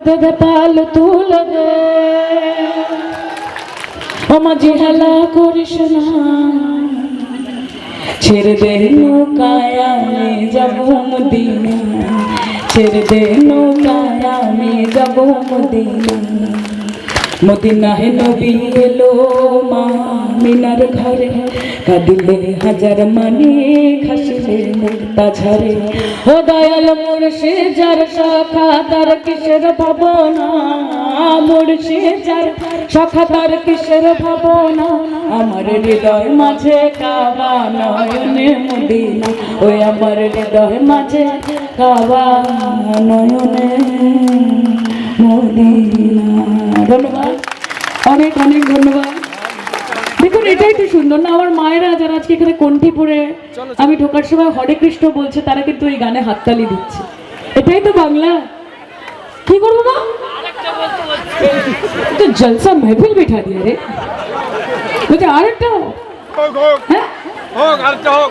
পাল তুল ও মাঝি হেলা করিস না ছেড়ে দে নৌকায় যাব মদিনা ছেড়ে দে নৌকায় যাব মদিনা মদিনায় নবী এলো মা মিনার ঘরে। কাঁদিলে হাজার মানে খাসিলে মুক্তা ঝরে ও দয়াল মুর্শি যার শাখা তার কিসের ভাবনা? মুর্শি যার শাখা তার কিসের ভাবনা? আমার হৃদয় মাঝে কাবা নয়নে মদিনা। ওই আমার হৃদয় মাঝে কাবা নয়নে। মদিনা ধন্যবাদ। অনেক অনেক ধন্যবাদ। দেখুন এটাই তো সুন্দর না আমার মায়েরা যারা আজকে এখানে কণ্ঠে আমি ঢোকার সময় হরে কৃষ্ণ বলছে তারা কিন্তু এই গানে হাততালি দিচ্ছে। এটাই তো বাংলা। কি করব মা তো জলসা মেহফিল বিঠা দিয়ে রে। বলছে আরেকটা হ্যাঁ? হোক আরেকটা হোক।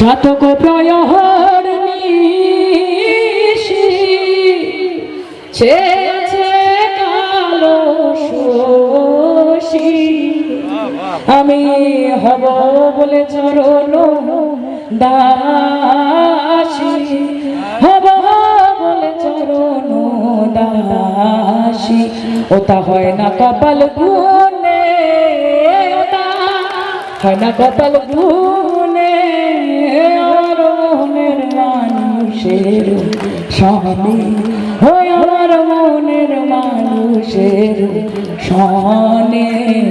জাতক প্রয় কালো আমি হব বলে চরণ দাসী। হব বলে চরণ দাসী। ওটা হয় না কপাল গুনে ওটা হয় না কপাল গুনে আমার মানুষের স্বামী আমার মনের মানুষের সনে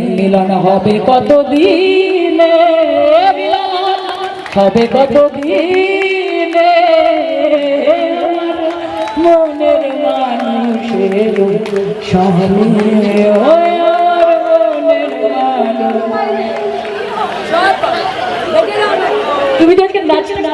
মিলন হবে কত দিনে হবে কত দিনে মনের মানুষের সনে তুমি তো আজকে নাচলে